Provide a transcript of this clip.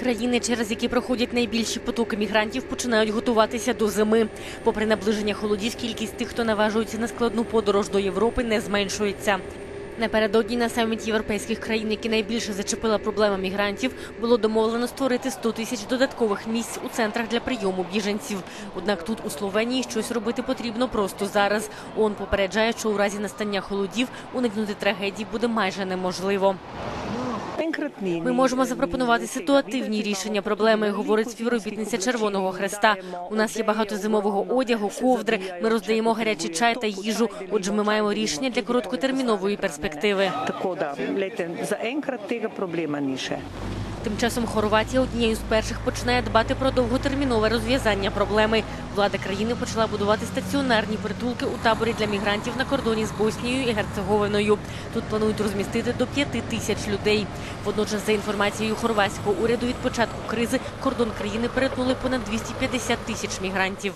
Країни, через які проходять найбільші потоки мігрантів, починають готуватися до зими. Попри наближення холодів, кількість тих, хто наважується на складну подорож до Європи, не зменшується. Напередодні на саміті європейських країн, які найбільше зачепила проблема мігрантів, було домовлено створити 100 тисяч додаткових місць у центрах для прийому біженців. Однак тут у Словенії щось робити потрібно просто зараз. ООН попереджає, що у разі настання холодів уникнути трагедій буде майже неможливо. Ми можемо запропонувати ситуативні рішення проблеми, говорить співробітниця Червоного Хреста. У нас є багато зимового одягу, ковдри. Ми роздаємо гарячий чай та їжу. Отже, ми маємо рішення для короткотермінової перспективи. Tako проблема lejte, Тим часом Хорватія однією з перших починає дбати про довготермінове розв'язання проблеми. Влада країни почала будувати стаціонарні притулки у таборі для мігрантів на кордоні з Боснією і Герцеговиною. Тут планують розмістити до п'яти тисяч людей. Водночас, за інформацією хорватського уряду, від початку кризи кордон країни перетнули понад 250 тисяч мігрантів.